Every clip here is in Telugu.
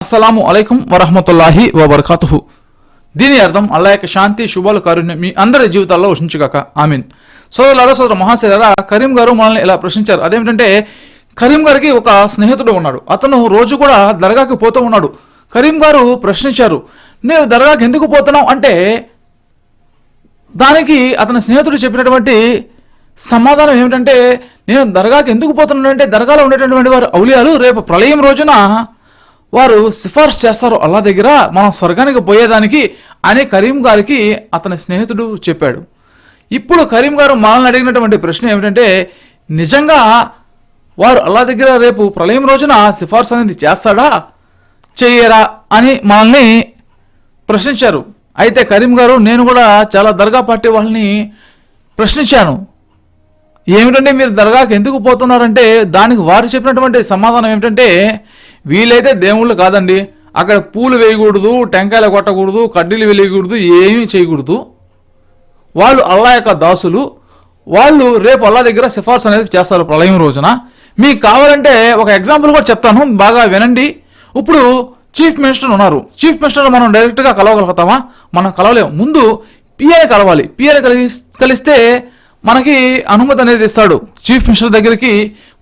అస్సలాము అలైకుం వరహమతుల్లాహి వబర్కాతుహు. దీని అర్థం అల్లా యొక్క శాంతి శుభాలు కారుణ్యం మీ అందరి జీవితాల్లో ఉషించుగాక ఆమెన్. సోదరులారా సోదరు మహాశైలరా కరీం గారు మనల్ని ఇలా ప్రశ్నించారు. అదేమిటంటే కరీం గారికి ఒక స్నేహితుడు ఉన్నాడు. అతను రోజు కూడా దర్గాకి పోతూ ఉన్నాడు. కరీం గారు ప్రశ్నించారు నేను దర్గాకి ఎందుకు పోతున్నావు? అంటే దానికి అతని స్నేహితుడు చెప్పినటువంటి సమాధానం ఏమిటంటే నేను దర్గాకి ఎందుకు పోతున్నానంటే దర్గాలో ఉండేటటువంటి వారు ఔలియాలు రేపు ప్రళయం రోజున వారు సిఫార్సు చేస్తారు అల్లా దగ్గర మనం స్వర్గానికి పోయేదానికి అని కరీం గారికి అతని స్నేహితుడు చెప్పాడు. ఇప్పుడు కరీం గారు మనల్ని అడిగినటువంటి ప్రశ్న ఏమిటంటే నిజంగా వారు అల్లా దగ్గర రేపు ప్రళయం రోజున సిఫార్సు అనేది చేస్తాడా? చెయ్యరా అని మనల్ని ప్రశ్నించారు. అయితే కరీం గారు నేను కూడా చాలా దర్గా పార్టీ వాళ్ళని ప్రశ్నించాను. ఏమిటంటే మీరు దర్గాకి ఎందుకు పోతున్నారంటే దానికి వారు చెప్పినటువంటి సమాధానం ఏమిటంటే వీలైతే దేవుళ్ళు కాదండి. అక్కడ పూలు వేయకూడదు టెంకాయలు కొట్టకూడదు కడ్డీలు వెలియకూడదు ఏమీ చేయకూడదు. వాళ్ళు అల్లా యొక్క దాసులు. వాళ్ళు రేపు అల్లా దగ్గర సిఫార్సు అనేది చేస్తారు ప్రళయం రోజున. మీకు కావాలంటే ఒక ఎగ్జాంపుల్ కూడా చెప్తాను బాగా వినండి. ఇప్పుడు చీఫ్ మినిస్టర్ ఉన్నారు. చీఫ్ మినిస్టర్ మనం డైరెక్ట్గా కలవగలుగుతామా? మనం కలవలేము. ముందు పిఏని కలవాలి. పిఏని కలి కలిస్తే మనకి అనుమతి అనేది ఇస్తాడు. చీఫ్ మినిస్టర్ దగ్గరికి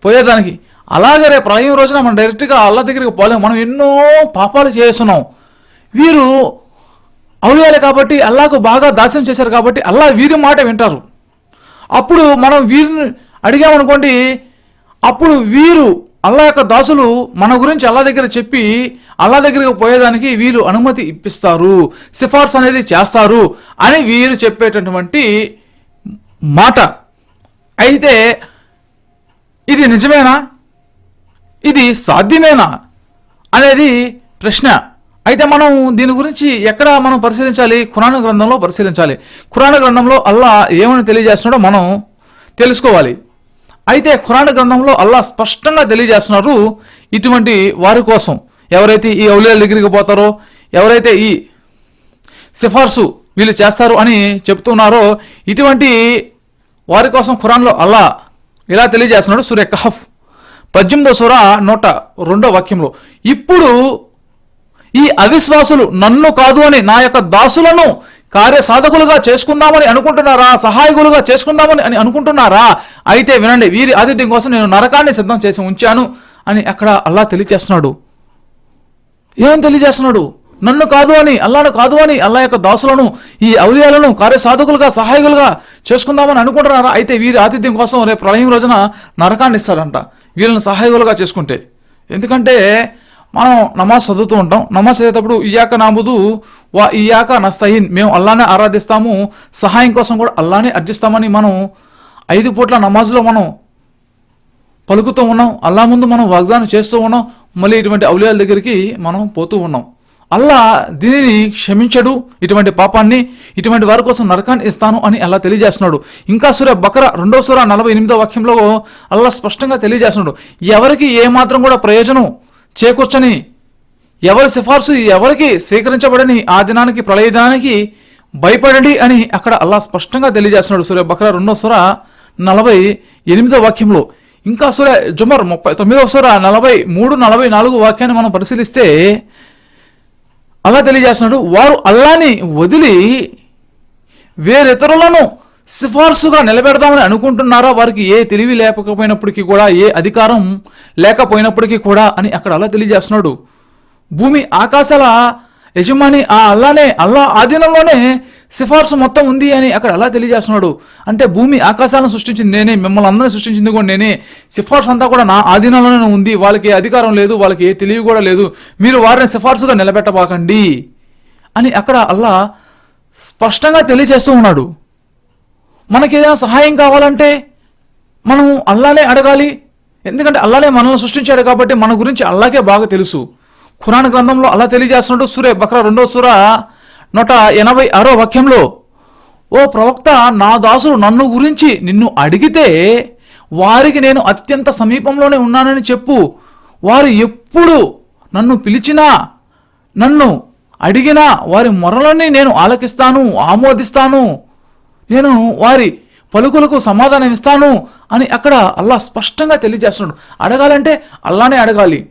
పోయేదానికి. అలాగే రేపు ప్రళయం రోజున మనం డైరెక్ట్గా అల్లా దగ్గరికి పోలేము మనం ఎన్నో పాపాలు చేస్తున్నాం. వీరు అవుయాలి కాబట్టి అల్లాకు బాగా దాస్యం చేశారు కాబట్టి అల్లా వీరి మాట వింటారు. అప్పుడు మనం వీరిని అడిగామనుకోండి అప్పుడు వీరు అల్లా యొక్క దాసులు మన గురించి అల్లా దగ్గర చెప్పి అల్లా దగ్గరికి పోయేదానికి వీరు అనుమతి ఇప్పిస్తారు. సిఫార్సు అనేది చేస్తారు అని వీరు చెప్పేటటువంటి మాట. అయితే ఇది నిజమేనా? ఇది సాధ్యమేనా? అనేది ప్రశ్న. అయితే మనం దీని గురించి ఎక్కడ మనం పరిశీలించాలి? ఖురాన్ గ్రంథంలో పరిశీలించాలి. ఖురాన్ గ్రంథంలో అల్లా ఏమని తెలియజేస్తున్నాడో మనం తెలుసుకోవాలి. అయితే ఖురాన్ గ్రంథంలో అల్లా స్పష్టంగా తెలియజేస్తున్నారు ఇటువంటి వారి కోసం. ఎవరైతే ఈ ఔలియాల దగ్గరికి పోతారో ఎవరైతే ఈ సిఫార్సు వీళ్ళు చేస్తారు అని చెప్తున్నారో ఇటువంటి వారి కోసం ఖురాన్లో అల్లా ఇలా తెలియజేస్తున్నాడు సూర్య కహఫ్. పద్దెనిమిదో సూర నూట రెండో వాక్యంలో ఇప్పుడు ఈ అవిశ్వాసులు నన్ను కాదు అని నా యొక్క దాసులను కార్యసాధకులుగా చేసుకుందామని అనుకుంటున్నారా? సహాయకులుగా చేసుకుందామని అని అనుకుంటున్నారా? అయితే వినండి వీరి ఆతిథ్యం కోసం నేను నరకాన్ని సిద్ధం చేసి ఉంచాను అని అక్కడ అల్లా తెలియజేస్తున్నాడు. ఏమని తెలియజేస్తున్నాడు? నన్ను కాదు అని అల్లాను కాదు అని అల్లా యొక్క దాసులను ఈ ఔదయాలను కార్యసాధకులుగా సహాయకులుగా చేసుకుందామని అనుకుంటున్నారా? అయితే వీరి ఆతిథ్యం కోసం రేపు ప్రళయం రోజున నరకాన్ని ఇస్తాడంట వీళ్ళని సహాయకులుగా చేసుకుంటే. ఎందుకంటే మనం నమాజ్ చదువుతూ ఉంటాం. నమాజ్ చదివేటప్పుడు ఇయాక నాబుదు వా ఇయాక నస్తహీన్ మేము అల్లానే ఆరాధిస్తాము. సహాయం కోసం కూడా అల్లానే అర్జిస్తామని మనం ఐదు పూట్ల నమాజ్లో మనం పలుకుతూ ఉన్నాం. అల్లా ముందు మనం వాగ్దానం చేస్తూ ఉన్నాం. మళ్ళీ ఇటువంటి అవలయాల దగ్గరికి మనం పోతూ ఉన్నాం. అల్లా దీనిని క్షమించడు ఇటువంటి పాపాన్ని ఇటువంటి వారి కోసం నరకాన్ని ఇస్తాను అని అల్లా తెలియజేస్తున్నాడు. ఇంకా సూర్య బకర రెండో సూర నలభై ఎనిమిదో వాక్యంలో అల్లా స్పష్టంగా తెలియజేస్తున్నాడు. ఎవరికి ఏమాత్రం కూడా ప్రయోజనం చేకూర్చని ఎవరి సిఫార్సు ఎవరికి స్వీకరించబడని ఆ దినానికి ప్రళయ దినానికి భయపడండి అని అక్కడ అల్లా స్పష్టంగా తెలియజేస్తున్నాడు సూర్య బకర రెండో సూర నలభై ఎనిమిదో వాక్యంలో. ఇంకా సూర్య జుమర్ ముప్పై తొమ్మిదవ సూర నలభై మూడు నలభై నాలుగు వాక్యాన్ని మనం పరిశీలిస్తే అలా తెలియజేస్తున్నాడు వారు అల్లాని వదిలి వేరితరులను సిఫార్సుగా నిలబెడదామని అనుకుంటున్నారా? వారికి ఏ తెలివి లేకపోయినప్పటికీ కూడా ఏ అధికారం లేకపోయినప్పటికీ కూడా అని అక్కడ అలా తెలియజేస్తున్నాడు. భూమి ఆకాశాల యజమాని ఆ అల్లానే అల్లా ఆధీనంలోనే సిఫార్సు మొత్తం ఉంది అని అక్కడ అలా తెలియజేస్తున్నాడు. అంటే భూమి ఆకాశాలను సృష్టించింది నేనే మిమ్మల్ని అందరినీ సృష్టించింది కూడా నేనే. సిఫార్సు అంతా కూడా నా ఆధీనంలోనే ఉంది. వాళ్ళకి అధికారం లేదు వాళ్ళకి ఏ తెలివి కూడా లేదు. మీరు వారిని సిఫార్సుగా నిలబెట్టబాకండి అని అక్కడ అల్లా స్పష్టంగా తెలియజేస్తూ ఉన్నాడు. మనకి ఏదైనా సహాయం కావాలంటే మనం అల్లానే అడగాలి. ఎందుకంటే అల్లానే మనల్ని సృష్టించాడు కాబట్టి మన గురించి అల్లాకే బాగా తెలుసు. ఖురాన్ గ్రంథంలో అలా తెలియజేస్తున్నాడు సూర్య బక్రా రెండో సూరా నూట ఎనభై ఆరో వాక్యంలో ఓ ప్రవక్త నా దాసులు నన్ను గురించి నిన్ను అడిగితే వారికి నేను అత్యంత సమీపంలోనే ఉన్నానని చెప్పు. వారు ఎప్పుడు నన్ను పిలిచినా నన్ను అడిగినా వారి మొరలని నేను ఆలకిస్తాను ఆమోదిస్తాను. నేను వారి పలుకులకు సమాధానం ఇస్తాను అని అక్కడ అల్లా స్పష్టంగా తెలియజేస్తున్నాడు. అడగాలంటే అల్లానే అడగాలి.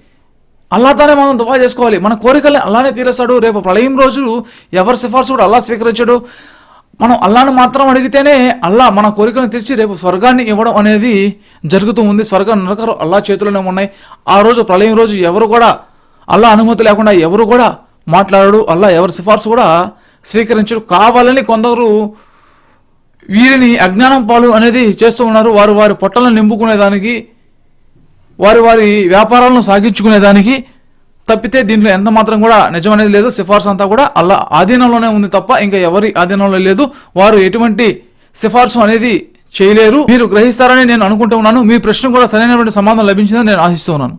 అల్లాతోనే మనం దువా చేసుకోవాలి. మన కోరికలు అల్లానే తీరేస్తాడు. రేపు ప్రళయం రోజు ఎవరి సిఫార్సు కూడా అల్లా స్వీకరించాడు. మనం అల్లాను మాత్రం అడిగితేనే అల్లా మన కోరికలను తీర్చి రేపు స్వర్గాన్ని ఇవ్వడం అనేది జరుగుతూ ఉంది. స్వర్గం నరకరు అల్లా చేతిలోనే ఉన్నాయి. ఆ రోజు ప్రళయం రోజు ఎవరు కూడా అల్లా అనుమతి లేకుండా ఎవరు కూడా మాట్లాడడు. అల్లా ఎవరి సిఫార్సు కూడా స్వీకరించడు. కావాలని కొందరు వీరిని అజ్ఞానం పాలు అనేది చేస్తూ ఉన్నారు. వారు వారి పొట్టలను నింపుకునేదానికి వారి వారి వ్యాపారాలను సాగించుకునేదానికి తప్పితే దీంట్లో ఎంత మాత్రం కూడా నిజం అనేది లేదు. సిఫార్సు అంతా కూడా అలా ఆధీనంలోనే ఉంది తప్ప ఇంకా ఎవరి ఆధీనంలో లేదు. వారు ఎటువంటి సిఫార్సు అనేది చేయలేరు. మీరు గ్రహిస్తారని నేను అనుకుంటూ ఉన్నాను. మీ ప్రశ్న కూడా సరైనటువంటి సమాధానం లభించిందని నేను ఆశిస్తూ ఉన్నాను.